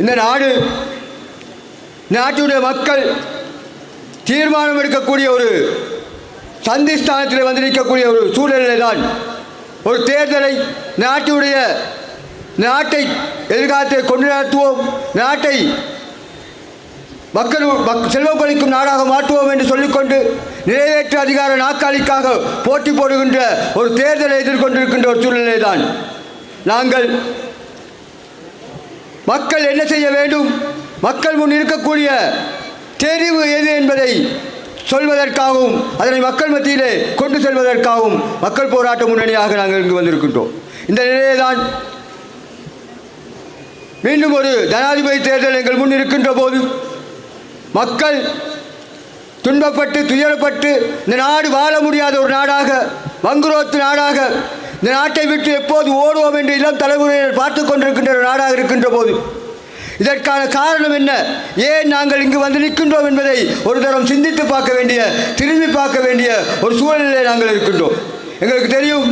இந்த நாடு நாட்டுடைய மக்கள் தீர்மானம் எடுக்கக்கூடிய ஒரு சந்திஸ்தானத்தில் வந்து நிற்கக்கூடிய ஒரு சூழ்நிலை தான் ஒரு தேர்தலை நாட்டுடைய நாட்டை எதிர்காலத்தை கொண்டு நடத்துவோம் நாட்டை மக்கள் மக்- செல்வம் நாடாக மாற்றுவோம் என்று சொல்லிக்கொண்டு நிறைவேற்று அதிகார நாற்காலிக்காக போட்டி போடுகின்ற ஒரு தேர்தலை எதிர்கொண்டிருக்கின்ற ஒரு சூழ்நிலை தான் நாங்கள் மக்கள் என்ன செய்ய வேண்டும்? மக்கள் முன் இருக்கக்கூடிய தெரிவு எது என்பதை சொல்வதற்காகவும் அதனை மக்கள் மத்தியிலே கொண்டு செல்வதற்காகவும் மக்கள் போராட்ட முன்னணியாக நாங்கள் இங்கு வந்திருக்கின்றோம். இந்த நிலையிலே தான் மீண்டும் ஒரு ஜனாதிபதி தேர்தல் எங்கள் முன் இருக்கின்ற போது மக்கள் துன்பப்பட்டு துயரப்பட்டு இந்த நாடு வாழ முடியாத ஒரு நாடாக வங்குரோத்து நாடாக இந்த நாட்டை விட்டு எப்போது ஓடுவோம் என்று இளம் தலைமுறையினர் பார்த்து கொண்டிருக்கின்ற ஒரு நாடாக இருக்கின்ற போது இதற்கான காரணம் என்ன? ஏன் நாங்கள் இங்கு வந்து நிற்கின்றோம் என்பதை ஒரு தரம் சிந்தித்து பார்க்க வேண்டிய திரும்பி பார்க்க வேண்டிய ஒரு சூழ்நிலையில் நாங்கள் இருக்கின்றோம். எங்களுக்கு தெரியும்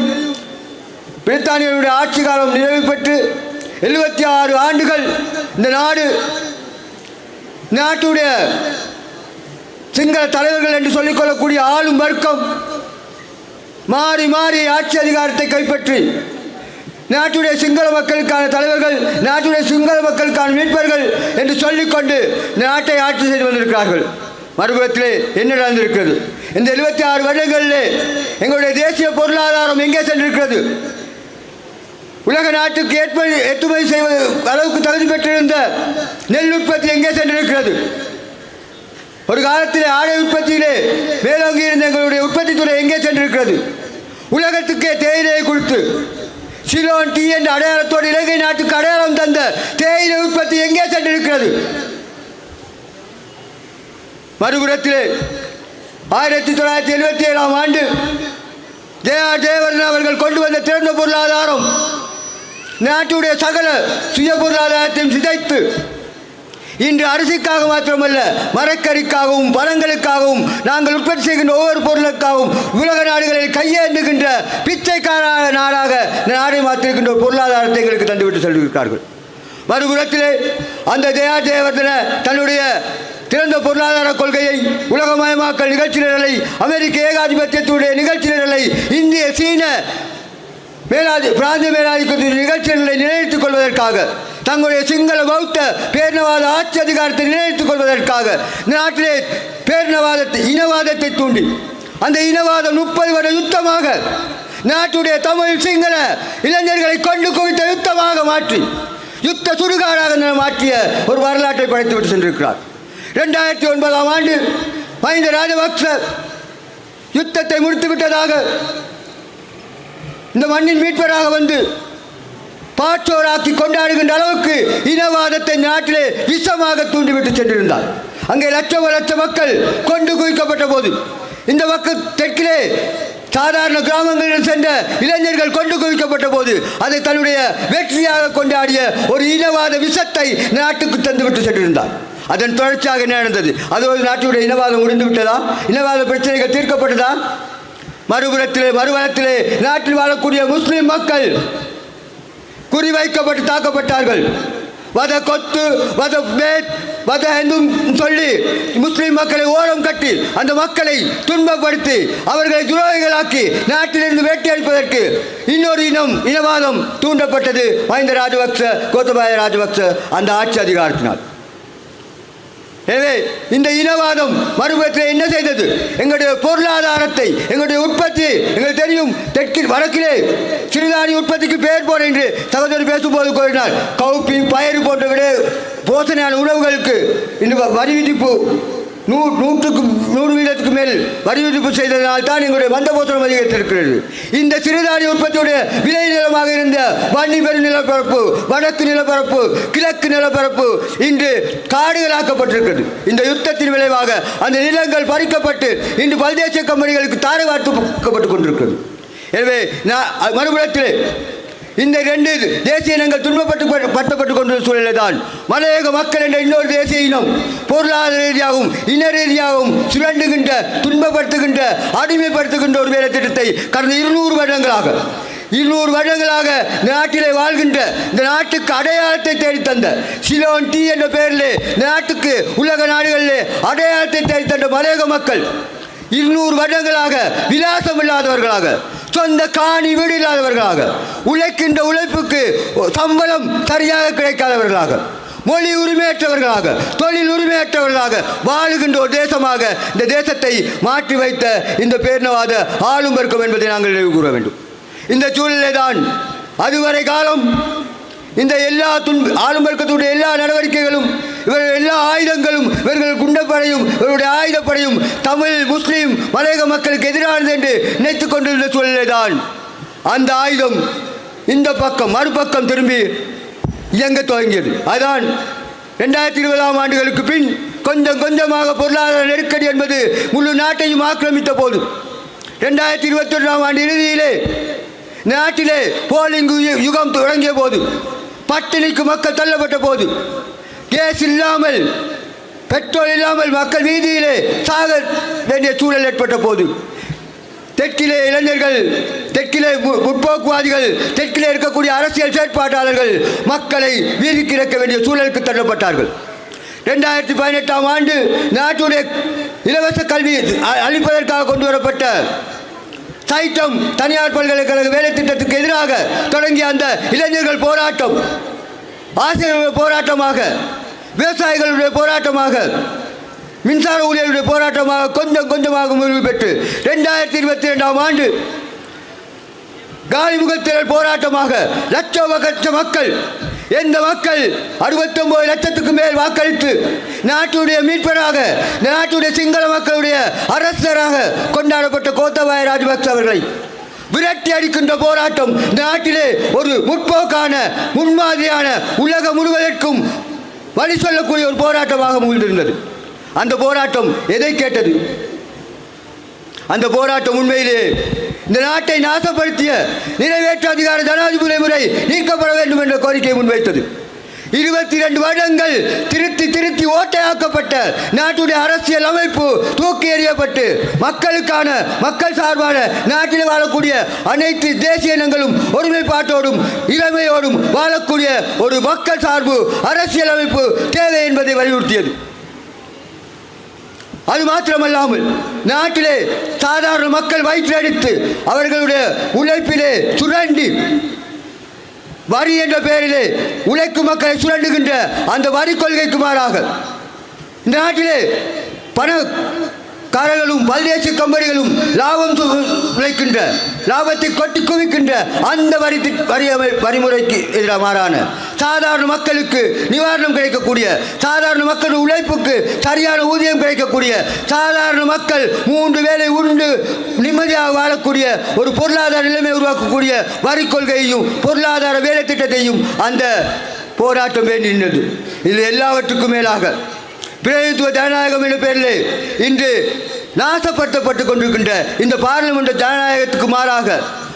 பிரித்தானியருடைய ஆட்சி காலம் நிறைவு பெற்று எழுபத்தி ஆறு ஆண்டுகள் இந்த நாடு நாட்டுடைய சிங்கள தலைவர்கள் என்று சொல்லிக்கொள்ளக்கூடிய ஆளும் வர்க்கம் மாறி மாறி ஆட்சி அதிகாரத்தை கைப்பற்றி நாட்டுடைய சிங்கள மக்களுக்கான தலைவர்கள் நாட்டுடைய சிங்கள மக்களுக்கான மீட்பர்கள் என்று சொல்லிக்கொண்டு நாட்டை ஆட்சி செய்து வந்திருக்கிறார்கள். மறுபுறத்திலே என்ன நடந்திருக்கிறது? இந்த எழுபத்தி ஆறு வருடங்களிலே எங்களுடைய தேசிய பொருளாதாரம் எங்கே சென்றிருக்கிறது? உலக நாட்டுக்கு ஏற்ப ஏற்றுமதி செய்வது அளவுக்கு தகுதி பெற்றிருந்த நெல் உற்பத்தி எங்கே சென்றிருக்கிறது? ஒரு காலத்தில் ஆடை உற்பத்தியிலே மேலோங்கி இருந்த எங்களுடைய உற்பத்தி துறை எங்கே சென்றிருக்கிறது? உலகத்துக்கே தேயிலையை கொடுத்து சிலோன் டீ என்ற அடையாளத்தோடு இலங்கை நாட்டுக்கு அடையாளம் தந்த தேயிலை உற்பத்தி எங்கே சென்றிருக்கிறது? மறுபுறத்திலே ஆயிரத்தி தொள்ளாயிரத்தி எழுபத்தி ஏழாம் ஆண்டு ஜெயா ஜெயவர்தன் அவர்கள் கொண்டு வந்த திறந்த பொருளாதாரம் நாட்டுடைய சகல சுய பொருளாதாரத்தையும் சிதைத்து இன்று அரிசிக்காக மாத்திரமல்ல மரக்கறிக்காகவும் பழங்களுக்காகவும் நாங்கள் உற்பத்தி செய்கின்ற ஒவ்வொரு பொருளுக்காகவும் உலக நாடுகளில் கையேந்துகின்ற பிச்சைக்கார நாடாக இந்த நாடை மாற்றிருக்கின்ற ஒரு பொருளாதாரத்தை எங்களுக்கு தந்துவிட்டு சொல்லியிருக்கிறார்கள். மறுபுறத்திலே அந்த ஜெயா ஜெயவர்தன தன்னுடைய திறந்த பொருளாதார கொள்கையை உலகமயமாக்கல் நிகழ்ச்சி நிரலை அமெரிக்க ஏகாதிபத்தியத்துடைய நிகழ்ச்சி நிரலை இந்திய சீன மேலாதி பிராந்திய மேலாதிக்கத்தின் நிகழ்ச்சிகளை நிலைநிறுத்திக் கொள்வதற்காக தங்களுடைய சிங்கள பௌத்த பேரினவாத ஆட்சி அதிகாரத்தை நிலைநிறுத்திக் கொள்வதற்காக இந்த நாட்டிலே பேரினவாதத்தை இனவாதத்தை தூண்டி அந்த இனவாதம் முப்பது வருட யுத்தமாக நாட்டுடைய தமிழ் சிங்கள இளைஞர்களை கொண்டு குவித்த யுத்தமாக மாற்றி யுத்த சுடுகாடாக மாற்றிய ஒரு வரலாற்றை படைத்துவிட்டு சென்றிருக்கிறார். ரெண்டாயிரத்தி ஒன்பதாம் ஆண்டு மஹிந்த ராஜபக்ச யுத்தத்தை முடித்து விட்டதாக இந்த மண்ணின் மீட்பராக வந்து பாற்றோராக்கி கொண்டாடுகின்ற அளவுக்கு இனவாதத்தை நாட்டிலே விஷமாக தூண்டிவிட்டு சென்றிருந்தார். அங்கே லட்சம் லட்ச மக்கள் கொண்டு குவிக்கப்பட்ட போது இந்த மக்கள் தெற்கிலே சாதாரண கிராமங்களில் சென்ற இளைஞர்கள் கொண்டு குவிக்கப்பட்ட போது அதை தன்னுடைய வெற்றியாக கொண்டாடிய ஒரு இனவாத விஷத்தை நாட்டுக்கு தந்துவிட்டு சென்றிருந்தார். அதன் தொடர்ச்சியாக என்ன நடந்தது? அது ஒரு நாட்டுடைய இனவாதம் முடிந்து விட்டதா? இனவாத பிரச்சனைகள் தீர்க்கப்பட்டதா? மறுபுறத்திலே மறுவனத்திலே நாட்டில் வாழக்கூடிய முஸ்லிம் மக்கள் குறிவைக்கப்பட்டு தாக்கப்பட்டார்கள். வத கொத்து வத வேத் வத என்றும் சொல்லி முஸ்லிம் மக்களை ஓரம் கட்டி அந்த மக்களை துன்பப்படுத்தி அவர்களை துரோகிகளாக்கி நாட்டிலிருந்து வேட்டி அளிப்பதற்கு இன்னொரு இனம் இனவாதம் தூண்டப்பட்டது. மஹிந்த ராஜபக்ச கோத்தபாய ராஜபக்ச அந்த ஆட்சி அதிகாரத்தினால். எனவே இந்த இனவாதம் மறுபுறத்தில் என்ன செய்தது? எங்களுடைய பொருளாதாரத்தை எங்களுடைய உற்பத்தி எங்களுக்கு தெரியும் தெற்கில் வடக்கிலே சிறுதானிய உற்பத்திக்கு பெயர் போட என்று சகோதரி பேசும்போது கூறினார். கவுப்பி பயிறு போன்ற விட போசனையான உணவுகளுக்கு இன்று வரி விதிப்பு நூ நூற்றுக்கு நூறு வீதத்துக்கு மேல் வரி விதிப்பு செய்ததனால் தான் எங்களுடைய வந்த போசனம் அதிகரித்திருக்கிறது. இந்த சிறுதானிய உற்பத்தியுடைய விளை நிலமாக இருந்த வன்னிபெரு நிலப்பரப்பு வடக்கு நிலப்பரப்பு கிழக்கு நிலப்பரப்பு இன்று காடுகளாக்கப்பட்டிருக்கிறது. இந்த யுத்தத்தின் விளைவாக அந்த நிலங்கள் பறிக்கப்பட்டு இன்று பல்தேசிய கம்பெனிகளுக்கு தாரை வார்த்து கொண்டிருக்கிறது. எனவே நான் மறுபுறத்தில் இந்த ரெண்டு தேசிய இனங்கள் துன்பப்பட்டு பட்டப்பட்டு கொண்ட சூழலில் தான் மலையக மக்கள் என்ற இன்னொரு தேசிய இனம் பொருளாதார ரீதியாகவும் இன ரீதியாகவும் சுரண்டுகின்ற துன்பப்படுத்துகின்ற அடிமைப்படுத்துகின்ற ஒரு வேலை திட்டத்தை கடந்த இருநூறு வருடங்களாக இருநூறு வருடங்களாக இந்த நாட்டிலே வாழ்கின்ற இந்த நாட்டுக்கு அடையாளத்தை தேடி தந்த சிலோன் டி என்ற பெயரில் இந்த நாட்டுக்கு உலக நாடுகளிலே அடையாளத்தை தேடி தந்த மலையக மக்கள் இருநூறு வருடங்களாக விலாசம் இல்லாதவர்களாக சொந்த காணி வீடு இல்லாதவர்களாக உழைக்கின்ற உழைப்புக்கு சம்பளம் சரியாக கிடைக்காதவர்களாக மொழி உரிமையற்றவர்களாக தொழில் உரிமையற்றவர்களாக வாழுகின்ற ஒரு தேசமாக இந்த தேசத்தை மாற்றி வைத்த இந்த பேரினவாத ஆளும் வர்க்கம் என்பதை நாங்கள் நினைவு கூற வேண்டும். இந்த சூழ்நிலை தான் அதுவரை காலம் இந்த எல்லா துன்ப ஆளும் வர்க்கத்துடைய எல்லா நடவடிக்கைகளும் இவர்கள் எல்லா ஆயுதங்களும் இவர்கள் குண்டப்படையும் இவருடைய ஆயுதப்படையும் தமிழ் முஸ்லீம் மலையக மக்களுக்கு எதிரானது என்று நினைத்துக் கொண்டிருந்த சூழ்நிலைதான் அந்த ஆயுதம் இந்த பக்கம் மறுபக்கம் திரும்பி இயங்க துவங்கியது. அதான் ரெண்டாயிரத்தி இருபதாம் ஆண்டுகளுக்கு பின் கொஞ்சம் கொஞ்சமாக பொருளாதார நெருக்கடி என்பது முழு நாட்டையும் ஆக்கிரமித்த போது ரெண்டாயிரத்தி இருபத்தி ஒன்றாம் ஆண்டு இறுதியிலே நாட்டிலே போலிங் யுகம் தொடங்கிய போது பட்டினிக்கு மக்கள் தள்ளப்பட்ட போது கேஸ் இல்லாமல் பெட்ரோல் இல்லாமல் மக்கள் வீதியிலே சாக வேண்டிய சூழல் ஏற்பட்ட போது தெற்கிலே இளைஞர்கள் தெற்கிலே மு- முற்போக்குவாதிகள் தெற்கிலே இருக்கக்கூடிய அரசியல் செயற்பாட்டாளர்கள் மக்களை வீதிக்கு இறக்க வேண்டிய சூழலுக்கு தள்ளப்பட்டார்கள். ரெண்டாயிரத்தி பதினெட்டாம் ஆண்டு நாட்டுடைய இலவச கல்வி அ- அளிப்பதற்காக கொண்டு வரப்பட்ட சைட்டம் தனியார் பல்கலைக்கழக வேலை திட்டத்துக்கு எதிராக தொடங்கிய அந்த இளைஞர்கள் போராட்டம் ஆசிரியர்கள் போராட்டமாக விவசாயிகளுடைய போராட்டமாக மின்சார ஊழியர்களுடைய போராட்டமாக கொஞ்சம் கொஞ்சமாக முடிவு பெற்று ரெண்டாயிரத்தி இருபத்தி ரெண்டாம் ஆண்டு காலிமுகத்திரல் போராட்டமாக லட்சம் லட்ச மக்கள் எந்த மக்கள் அறுபத்தொன்பது லட்சத்துக்கு மேல் வாக்களித்து நாட்டுடைய மீட்பராக இந்த நாட்டுடைய சிங்கள மக்களுடைய அரசராக கொண்டாடப்பட்ட கோத்தபாய ராஜபக்ச அவர்களை விரட்டி அடிக்கின்ற போராட்டம் இந்த நாட்டிலே ஒரு முற்போக்கான முன்மாதிரியான உலகம் முழுவதற்கும் வழி சொல்லக்கூடிய ஒரு போராட்டமாக முகிழ்ந்திருந்தது அந்த போராட்டம் எதை கேட்டது? அந்த போராட்டம் உண்மையிலே இந்த நாட்டை நாசப்படுத்திய நிறைவேற்று அதிகார ஜனாதிபதி முறை நீக்கப்பட வேண்டும் என்ற கோரிக்கை முன்வைத்தது. இருபத்தி ரெண்டு வருடங்கள் திருத்தி திருத்தி ஓட்டையாக்கப்பட்ட நாட்டுடைய அரசியல் அமைப்பு தூக்கி எறியப்பட்டு மக்களுக்கான மக்கள் சார்பான நாட்டில் வாழக்கூடிய அனைத்து தேசிய இனங்களும் ஒருமைப்பாட்டோடும் இளமையோடும் வாழக்கூடிய ஒரு மக்கள் சார்பு அரசியல் அமைப்பு தேவை என்பதை வலியுறுத்தியது. அது மாத்திரமல்லாமல் நாட்டிலே சாதாரண மக்கள் வயிற்றடித்து அவர்களுடைய உழைப்பிலே சுரண்டி வரி என்ற பெயரிலே உழைக்கும் மக்களை சுரண்டுகின்ற அந்த வரி கொள்கைக்கு மாறாக இந்த நாட்டிலே பணக்காரர்களும் பல்தேச கம்பெனிகளும் லாபம் உழைக்கின்ற லாபத்தை கொட்டி குவிக்கின்ற அந்த வரி வரி வரிமுறைக்கு எதிராக மாறான சாதாரண மக்களுக்கு நிவாரணம் கிடைக்கக்கூடிய சாதாரண மக்கள் உழைப்புக்கு சரியான ஊதியம் கிடைக்கக்கூடிய சாதாரண மக்கள் மூன்று வேலை உண்டு நிம்மதியாக வாழக்கூடிய ஒரு பொருளாதார நிலைமை உருவாக்கக்கூடிய வரி கொள்கையையும் பொருளாதார வேலை திட்டத்தையும் அந்த போராட்டம் வேண்டி நின்றது. இது எல்லாவற்றுக்கும் மேலாக பிரதித்துவ ஜனநாயகம் என்ற பெயரில் இன்று நாசப்படுத்தப்பட்டு கொண்டிருக்கின்ற இந்த பாராளுமன்ற ஜனநாயகத்துக்கு மாறாக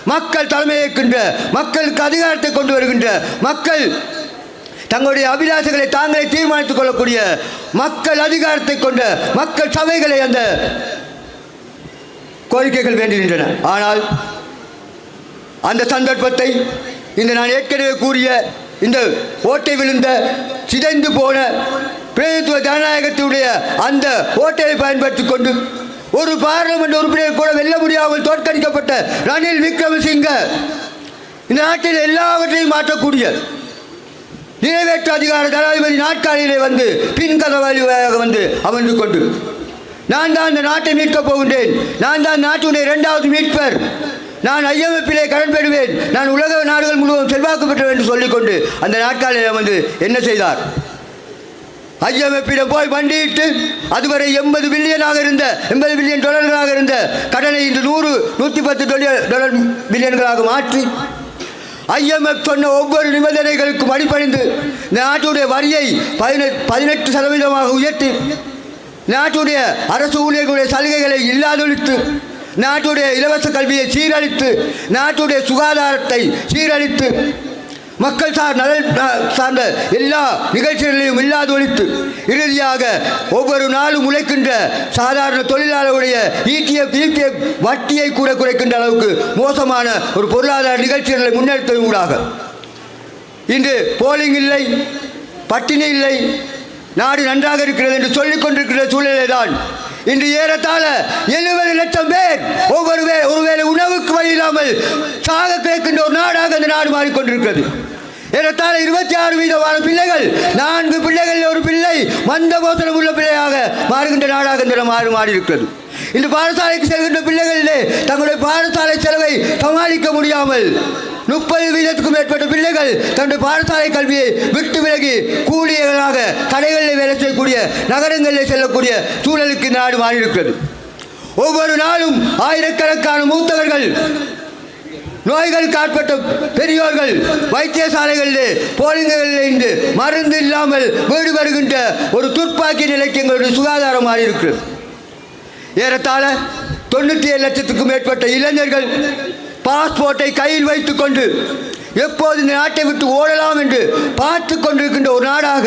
மக்கள் தலைமையேற்கின்ற மக்களுக்கு அதிகாரத்தை கொண்டு வருகின்ற மக்கள் தங்களுடைய அபிலாஷங்களை தாங்களே தீர்மானித்துக் கொள்ளக்கூடிய மக்கள் அதிகாரத்தை கொண்ட மக்கள் சபைகளை அந்த கோரிக்கைகள் வேண்டுகின்றன ஆனால் அந்த சந்தர்ப்பத்தை இந்த நான் ஏற்கனவே கூறிய இந்த ஓட்டை விழுந்த சிதைந்து போன பிரதித்துவ ஜனநாயகத்தினுடைய அந்த ஓட்டையை பயன்படுத்திக் கொண்டு ஒரு பாராளுமன்ற உறுப்பினர் கூட வெல்ல முடியாமல் தோற்கடிக்கப்பட்ட ரணில் விக்ரமசிங்க இந்த நாட்டில் எல்லாவற்றையும் மாற்றக்கூடிய நிறைவேற்று அதிகார ஜனாதிபதி நாட்காலியிலே வந்து பின்கதவு வழியாக வந்து அமர்ந்து கொண்டு நான் தான் இந்த நாட்டை மீட்கப் போகின்றேன். நான் தான் நாட்டுடைய இரண்டாவது மீட்பர். நான் ஐஎம்எஃப்பிலே கடன் பெறுவேன். நான் உலக நாடுகள் முழுவதும் செல்வாக்கு பெற்றேன் என்று சொல்லிக்கொண்டு அந்த நாட்காலில் வந்து என்ன செய்தார்? ஐஎம்எஃப்பிடம் போய் மண்டியிட்டு அதுவரை எண்பது பில்லியனாக இருந்த எண்பது பில்லியன் டாலர்களாக இருந்த கடனை இன்று நூறு நூற்றி பத்து டாலர் பில்லியன்களாக மாற்றி ஐஎம்எஃப் சொன்ன ஒவ்வொரு நிபந்தனைகளுக்கும் அடிபணிந்து நாட்டுடைய வரியை பதினெட்டு பதினெட்டு சதவீதமாக உயர்த்தி நாட்டுடைய அரசு ஊழியர்களுடைய சலுகைகளை இல்லாதொழித்து நாட்டுடைய இலவச கல்வியை சீரழித்து நாட்டுடைய சுகாதாரத்தை சீரழித்து மக்கள் சார் நலன் சார்ந்த எல்லா நிகழ்ச்சிகளையும் இல்லாது ஒழித்து இறுதியாக ஒவ்வொரு நாளும் உழைக்கின்ற சாதாரண தொழிலாளருடைய இடிஎஃப் இபிஎஃப் வட்டியை கூட குறைக்கின்ற அளவுக்கு மோசமான ஒரு பொருளாதார நிகழ்ச்சிகளை முன்னெடுத்தது ஊடாக. இன்று போலிங் இல்லை பட்டினி இல்லை நாடு நன்றாக இருக்கிறது என்று சொல்லிக் கொண்டிருக்கிற சூழ்நிலை தான் இன்று ஏறத்தாழ எழுபது லட்சம் பேர் ஒவ்வொரு வே ஒருவேளை உணவுக்கு வழி இல்லாமல் சாக கேட்கின்ற ஒரு நாடாக இந்த மாறிக்கொண்டிருக்கிறது. ஏறத்தாழ இருபத்தி ஆறு வீதமான பிள்ளைகள் நான்கு பிள்ளைகளில் ஒரு பிள்ளை மந்த கோத்திரம் உள்ள பிள்ளையாக மாறுகின்ற நாடாக இந்த மாறி மாறி இருக்கிறது இந்த பாடசாலைக்கு செல்கின்ற பிள்ளைகளிலே தங்களுடைய பாடசாலை செலவை சமாளிக்க முடியாமல் முப்பது வீதத்துக்கும் மேற்பட்ட பிள்ளைகள் தன்னுடைய பாடசாலை கல்வியை விட்டு விலகி கூலியர்களாக கடைகளில் வேலை செய்யக்கூடிய நகரங்களில் செல்லக்கூடிய சூழலுக்கு இந்த நாடு மாறியிருக்கிறது. ஒவ்வொரு நாளும் ஆயிரக்கணக்கான மூத்தவர்கள் நோய்களுக்கு ஆட்பட்ட பெரியோர்கள் வைத்தியசாலைகளிலே போலிங்களில் இன்று மருந்து இல்லாமல் வீடு வருகின்ற ஒரு துப்பாக்கி நிலைக்கு எங்களுடைய சுகாதாரம் மாறி இருக்கிறது ஏறத்தாழ தொண்ணூற்றி ஏழு லட்சத்துக்கும் மேற்பட்ட இளைஞர்கள் பாஸ்போர்ட்டை கையில் வைத்துக்கொண்டு எப்போது இந்த நாட்டை விட்டு ஓடலாம் என்று பார்த்து கொண்டிருக்கின்ற ஒரு நாடாக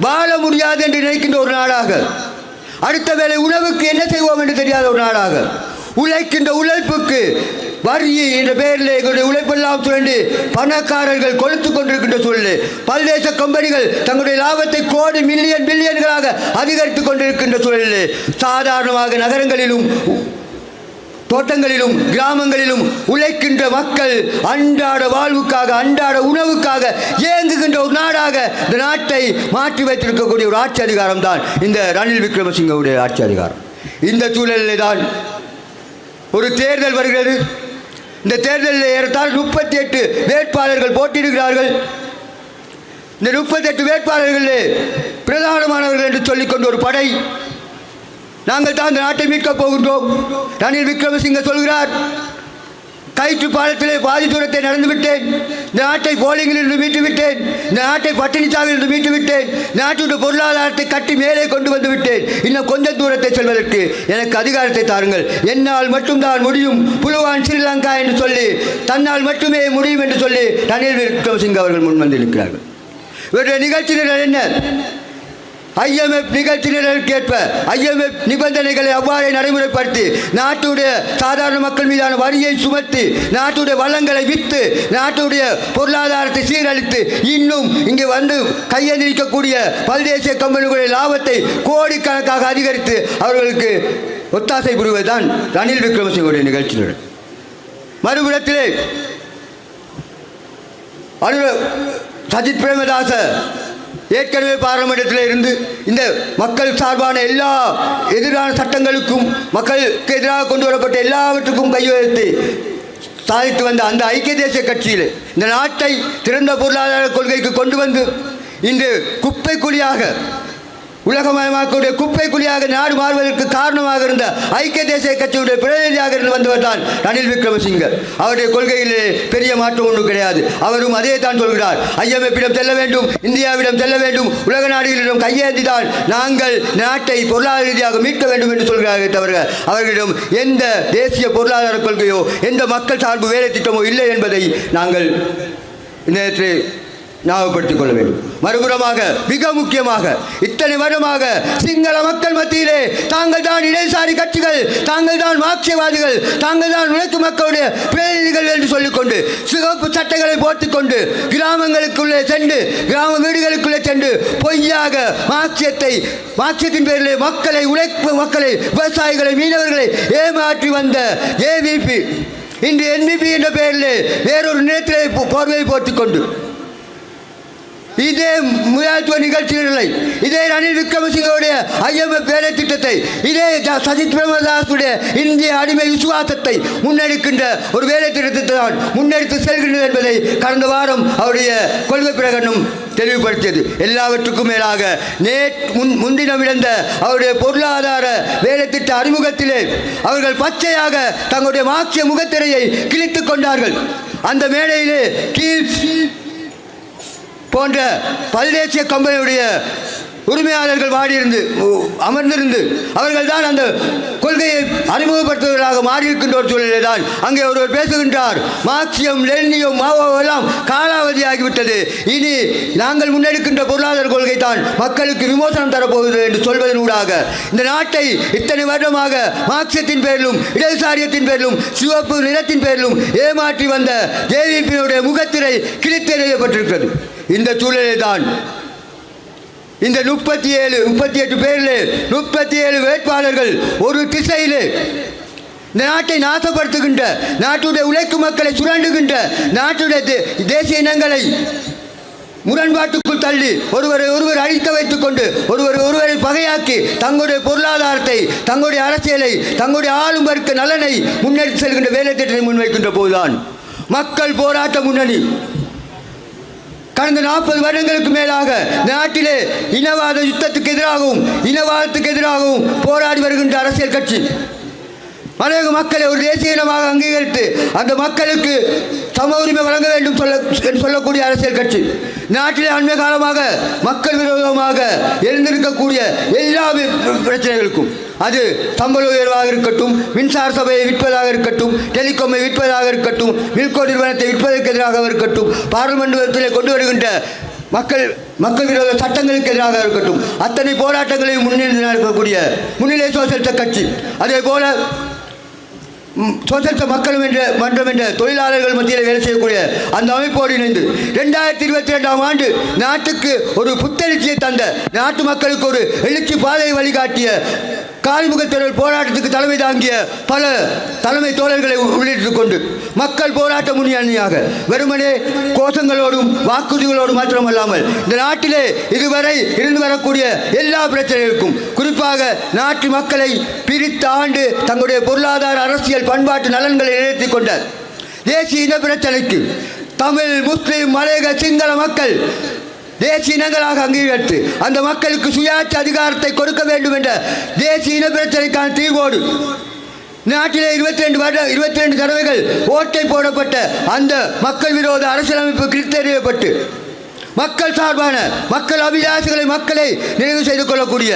வாழ முடியாது என்று நினைக்கின்ற ஒரு நாடாக அடுத்த வேளை உணவுக்கு என்ன செய்வோம் என்று தெரியாத ஒரு நாடாக உழைக்கின்ற உழைப்புக்கு வரி என்ற பெயரில் எங்களுடைய உழைப்பெல்லாம் சுரண்டி பணக்காரர்கள் கொளுத்து கொண்டிருக்கின்ற சூழ்நிலை. பல்தேச கம்பெனிகள் தங்களுடைய லாபத்தை கோடி மில்லியன் பில்லியன்களாக அதிகரித்துக் கொண்டிருக்கின்ற சூழலிலே சாதாரணமாக நகரங்களிலும் தோட்டங்களிலும் கிராமங்களிலும் உழைக்கின்ற மக்கள் அன்றாட வாழ்வுக்காக அன்றாட உணவுக்காக இயங்குகின்ற ஒரு நாடாக இந்த நாட்டை மாற்றி வைத்திருக்கக்கூடிய ஒரு ஆட்சி அதிகாரம் தான் இந்த ரணில் விக்ரமசிங்கவுடைய ஆட்சி அதிகாரம். இந்த சூழலில் தான் ஒரு தேர்தல் வருகிறது. இந்த தேர்தலில் ஏறத்தாழ முப்பத்தி எட்டு வேட்பாளர்கள் போட்டியிடுகிறார்கள். இந்த முப்பத்தெட்டு வேட்பாளர்களே பிரதானமானவர்கள் என்று சொல்லிக்கொண்ட ஒரு படை. நாங்கள் தான் இந்த நாட்டை மீட்கப் போகின்றோம். ரணில் விக்ரமசிங்க சொல்கிறார் கயிற்று பாலத்திலே பாதி தூரத்தை நடந்து விட்டேன். இந்த நாட்டை போலிங்கில் இருந்து மீட்டு விட்டேன். இந்த நாட்டை பட்டினிச்சாவில் இருந்து மீட்டு விட்டேன். நாட்டுடைய பொருளாதாரத்தை கட்டி மேலே கொண்டு வந்து விட்டேன். இன்னும் கொஞ்சம் தூரத்தை செல்வதற்கு எனக்கு அதிகாரத்தை தாருங்கள். என்னால் மட்டும்தான் முடியும். புலுவான் ஸ்ரீலங்கா என்று சொல்லி தன்னால் மட்டுமே முடியும் என்று சொல்லி ரணில் விக்ரமசிங்க அவர்கள் முன் வந்திருக்கிறார்கள். இவருடைய நிகழ்ச்சியினர் என்ன? ஐஎம்எஃப் நிகழ்ச்சி நிரலுக்கேற்ப ஐஎம்எஃப் நிபந்தனைகளை அவ்வாறே நடைமுறைப்படுத்தி நாட்டுடைய சாதாரண மக்கள் மீதான வரியை சுமத்தி நாட்டுடைய வளங்களை விற்று நாட்டுடைய பொருளாதாரத்தை சீரழித்து இன்னும் இங்கே வந்து கையெழுந்திருக்கக்கூடிய பல்தேசிய கம்பெனிகளுடைய லாபத்தை கோடிக்கணக்காக அதிகரித்து அவர்களுக்கு ஒத்தாசை புரிவதுதான் ரணில் விக்ரமசிங்கோடைய நிகழ்ச்சிகள். மறுபுறத்திலே அனு சஜித் பிரேமதாச ஏற்கனவே பாராளுமன்றத்தில் இருந்து இந்த மக்கள் சார்பான எல்லா எதிரான சட்டங்களுக்கும் மக்களுக்கு எதிராக கொண்டு வரப்பட்ட எல்லாவற்றுக்கும் கையெழுத்து சாதித்து வந்த அந்த ஐக்கிய தேசிய கட்சியில் இந்த நாட்டை திறந்த பொருளாதார கொள்கைக்கு கொண்டு வந்து இன்று குப்பை குழியாக உலகமயமாக்கக்கூடிய குப்பை குழியாக நாடு மாறுவதற்கு காரணமாக இருந்த ஐக்கிய தேசிய கட்சியுடைய பிரதிநிதியாக இருந்து வந்தவர் தான் ரணில் விக்ரமசிங்க. அவருடைய கொள்கையிலே பெரிய மாற்றம் ஒன்றும் கிடையாது. அவரும் அதே தான் சொல்கிறார். ஐஎம்எஃபிடம் செல்ல வேண்டும் இந்தியாவிடம் செல்ல வேண்டும் உலக நாடுகளிடம் கையேந்தி தான் நாங்கள் நாட்டை பொருளாதார ரீதியாக மீட்க வேண்டும் என்று சொல்கிறார்கள் தவிர அவர்களிடம் எந்த தேசிய பொருளாதார கொள்கையோ எந்த மக்கள் சார்பு வேலை திட்டமோ இல்லை என்பதை நாங்கள் நேற்று ஞாபகப்படுத்திக் கொள்ள வேண்டும் மறுபுறமாக மிக முக்கியமாக இத்தனை வருடமாக சிங்கள மக்கள் மத்தியிலே தாங்கள் தான் இடதுசாரி கட்சிகள் தாங்கள் தான் மார்க்சியவாதிகள் தாங்கள் தான் உழைக்கும் மக்களுடைய பிரதிநிதிகள் என்று சொல்லிக்கொண்டு சிவப்பு சட்டைகளை போட்டுக்கொண்டு கிராமங்களுக்குள்ளே சென்று கிராம வீடுகளுக்குள்ளே சென்று பொய்யாக மார்க்சியத்தை மார்க்சியத்தின் பேரிலே மக்களை உழைப்பு மக்களை விவசாயிகளை மீனவர்களை ஏமாற்றி வந்த ஏவிபி இன்று என்பிபி என்ற பெயரிலே வேறொரு நிலத்திலே போர்வையை போட்டுக்கொண்டு இதே முதலாளித்துவ நிகழ்ச்சிகளை இதே ரணில் விக்ரமசிங்கவுடைய ஐஎம்எஃப் வேலை திட்டத்தை இதே சஜித் பிரேமதாசுடைய இந்திய அடிமை விசுவாசத்தை முன்னெடுக்கின்ற ஒரு வேலை திட்டத்தை தான் முன்னெடுத்து செல்கின்றது என்பதை கடந்த வாரம் அவருடைய கொள்கை பிரகடனம் தெளிவுபடுத்தியது. எல்லாவற்றுக்கும் மேலாக நேட் முன் முன்தினம் இழந்த அவருடைய பொருளாதார வேலை திட்ட அறிமுகத்திலே அவர்கள் பச்சையாக தங்களுடைய மார்க்சிய முகத்திரையை கிழித்துக் கொண்டார்கள். அந்த மேடையிலே கீழ் போன்ற பல்தேசிய கம்பெனியுடைய உரிமையாளர்கள் வாடியிருந்து அமர்ந்திருந்து அவர்கள் தான் அந்த கொள்கையை அறிமுகப்படுத்துவதாக மாறியிருக்கின்ற ஒரு சூழலில் தான் அங்கே ஒருவர் பேசுகின்றார். மார்க்சியம் லெனினியம் மாவோ எல்லாம் காலாவதி ஆகிவிட்டது இனி நாங்கள் முன்னெடுக்கின்ற பொருளாதார கொள்கை தான் மக்களுக்கு விமோசனம் தரப்போகிறது என்று சொல்வதனூடாக இந்த நாட்டை இத்தனை வருடமாக மார்க்சியத்தின் பேரிலும் இடதுசாரியத்தின் பேரிலும் சிவப்பு நிறத்தின் பேரிலும் ஏமாற்றி வந்த ஜேவிபியினுடைய முகத்திரை கிழித்தெறியப்பட்டிருக்கிறது இந்த சூழலில் தான் இந்த முப்பத்தி ஏழு முப்பத்தி எட்டு பேரில் முப்பத்தி ஏழு வேட்பாளர்கள் ஒரு திசையிலே இந்த நாட்டை நாசப்படுத்துகின்ற நாட்டுடைய உழைக்கும் மக்களை சுரண்டுகின்ற நாட்டுடைய தேசிய இனங்களை முரண்பாட்டுக்குள் தள்ளி ஒருவரை ஒருவர் அழித்து வைத்துக் கொண்டு ஒருவர் ஒருவரை பகையாக்கி தங்களுடைய பொருளாதாரத்தை தங்களுடைய அரசியலை தங்களுடைய ஆளும் வர்க்க நலனை முன்னெடுத்து செல்கின்ற வேலை திட்டத்தை முன்வைக்கின்ற போதுதான். மக்கள் போராட்ட முன்னணி கடந்த நாற்பது வருடங்களுக்கு மேலாக நாட்டிலே இனவாத யுத்தத்துக்கு எதிராகவும் இனவாதத்துக்கு எதிராகவும் போராடி வருகின்ற அரசியல் கட்சி. அநேக மக்களை ஒரு தேசிய இனமாக அங்கீகரித்து அந்த மக்களுக்கு சம உரிமை வழங்க வேண்டும் சொல்ல என்று சொல்லக்கூடிய அரசியல் கட்சி. நாட்டிலே அண்மை காலமாக மக்கள் விரோதமாக எழுந்திருக்கக்கூடிய எல்லா பிரச்சனைகளுக்கும் அது சம்பள உயர்வாக இருக்கட்டும் மின்சார சபையை விற்பதாக இருக்கட்டும் டெலிகாமை விற்பதாக இருக்கட்டும் மில்கோ நிறுவனத்தை விற்பதற்கு எதிராக இருக்கட்டும் பாராளுமன்றத்தில் கொண்டு வருகின்ற மக்கள் மக்கள் விரோத சட்டங்களுக்கு எதிராக இருக்கட்டும் அத்தனை போராட்டங்களையும் முன்னிலை நடக்கக்கூடிய முன்னிலை சோசியலிச கட்சி. அதே போல ம், சோசியலிச மக்களும் என்ற மன்றம் என்ற தொழிலாளர்கள் மத்தியில் வேலை செய்யக்கூடிய அந்த அமைப்போடு இணைந்து ரெண்டாயிரத்தி இருபத்தி ரெண்டாம் ஆண்டு நாட்டுக்கு ஒரு புத்தெழுச்சியை தந்த நாட்டு மக்களுக்கு ஒரு எழுச்சி பாதையை வழிகாட்டிய காலிமுகத்தினர் போராட்டத்துக்கு தலைமை தாங்கிய பல தலைமை தோழர்களை உள்ளிட்டுக் கொண்டு மக்கள் போராட்ட முன்னணியாக வெறுமனே கோஷங்களோடும் வாக்குறுதிகளோடும் மாத்திரமல்லாமல் இந்த நாட்டிலே இதுவரை இருந்து வரக்கூடிய எல்லா பிரச்சனைகளுக்கும் குறிப்பாக நாட்டு மக்களை பிரித்த ஆண்டு தங்களுடைய பொருளாதார அரசியல் பண்பாட்டு நலன்களை நிறுத்திக் கொண்டார் தேசிய இன பிரச்சனைக்கு தமிழ் முஸ்லிம் மலையக சிங்கள மக்கள் தேசிய இனங்களாக அங்கீகரித்து அந்த மக்களுக்கு சுயாட்சி அதிகாரத்தை கொடுக்க வேண்டும் என்ற தேசிய இன பிரச்சனைக்கான தீர்வோடு நாட்டிலே இருபத்தி ரெண்டு வருட இருபத்தி ரெண்டு தடவைகள் ஓட்டை போடப்பட்ட அந்த மக்கள் விரோத அரசியலமைப்பு கிழித்தெறியப்பட்டு மக்கள் சார்பான மக்கள் அபிலாசங்களை மக்களை நிறைவு செய்து கொள்ளக்கூடிய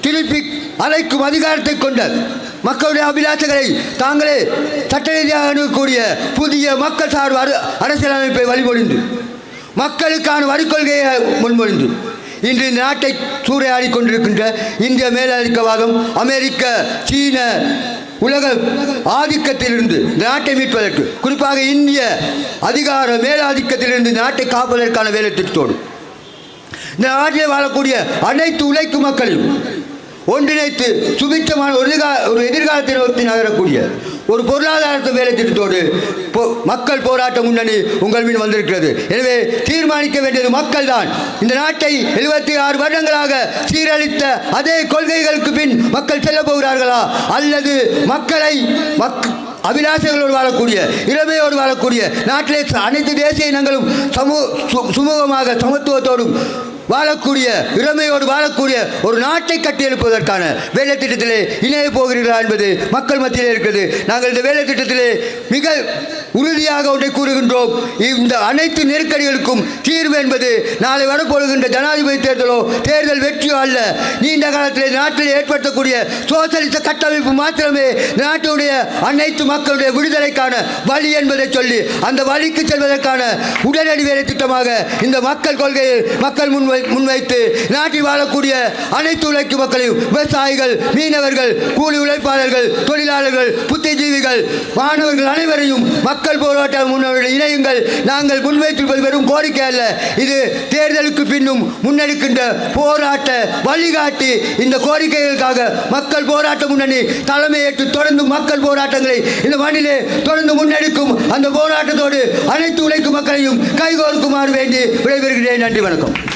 திருப்பி அழைக்கும் அதிகாரத்தை கொண்ட மக்களுடைய அபிலாசங்களை தாங்களே சட்ட ரீதியாக அணுகக்கூடிய புதிய மக்கள் சார்பு அரசியலமைப்பை வழிமொழிந்து மக்களுக்கான வரிக்கொள்கையை முன்மொழிந்து இன்று இந்த நாட்டை சூறையாடி கொண்டிருக்கின்ற இந்திய மேலாதிக்கவாதம் அமெரிக்க சீன உலக ஆதிக்கத்திலிருந்து இந்த நாட்டை மீட்பதற்கு குறிப்பாக இந்திய அதிகார மேலாதிக்கத்திலிருந்து நாட்டை காப்பதற்கான வேலை திட்டத்தோடு இந்த நாட்டில் வாழக்கூடிய அனைத்து உழைக்கும் மக்களையும் ஒன்றிணைத்து சுபிச்சமான ஒரு ஒரு எதிர்காலத்தை நோக்கி நகரக்கூடிய ஒரு பொருளாதாரத்தை வேலை திட்டத்தோடு மக்கள் போராட்ட முன்னணி உங்கள் மீன் வந்திருக்கிறது. எனவே தீர்மானிக்க வேண்டியது மக்கள் தான் இந்த நாட்டை எழுபத்தி ஆறு வருடங்களாக சீரழித்த அதே கொள்கைகளுக்கு பின் மக்கள் செல்ல போகிறார்களா? அல்லது மக்களை மக் அபிலாஷைகளோடு வாழக்கூடிய இளமையோடு வாழக்கூடிய நாட்டிலே அனைத்து தேசிய இனங்களும் சமூக சு- சுமூகமாக சமத்துவத்தோடும் வாழக்கூடிய இளமையோடு வாழக்கூடிய ஒரு நாட்டை கட்டியெழுப்பதற்கான வேலை திட்டத்திலே இணைய போகிறீர்களா என்பது மக்கள் மத்தியிலே இருக்கிறது. நாங்கள் இந்த வேலை திட்டத்திலே மிக உறுதியாக ஒன்றை கூறுகின்றோம். இந்த அனைத்து நெருக்கடிகளுக்கும் தீர்வு என்பது நாளை வரப்போகின்ற ஜனாதிபதி தேர்தலோ தேர்தல் வெற்றியோ அல்ல. நீண்ட காலத்தில் நாட்டில் ஏற்படுத்தக்கூடிய சோசலிச கட்டமைப்பு மாத்திரமே நாட்டினுடைய அனைத்து மக்களுடைய விடுதலைக்கான வழி என்பதை சொல்லி அந்த வழிக்கு செல்வதற்கான உடனடி வேலை திட்டமாக இந்த மக்கள் கொள்கையை மக்கள் முன்வை முன்வைத்து நாட்டில் வாழக்கூடிய அனைத்து உழைக்கும் மக்களையும் விவசாயிகள் மீனவர்கள் கூலி உழைப்பாளர்கள் தொழிலாளர்கள் புத்திஜீவிகள் மாணவர்கள் அனைவரையும் மக்கள் போராட்ட முன்னோடு இணையுங்கள். நாங்கள் முன்வைத்திருப்பது வெறும் கோரிக்கை அல்ல. இது தேர்தலுக்கு பின்னும் முன்னெடுக்கின்ற போராட்ட வழிகாட்டி. இந்த கோரிக்கைகளுக்காக மக்கள் போராட்ட முன்னணி தலைமையேற்று தொடர்ந்து மக்கள் போராட்டங்களை இந்த மண்ணிலே தொடர்ந்து முன்னெடுக்கும். அந்த போராட்டத்தோடு அனைத்து உழைக்கும் மக்களையும் கைகோர்க்குமாறு வேண்டி விடைபெறுகிறேன். நன்றி வணக்கம்.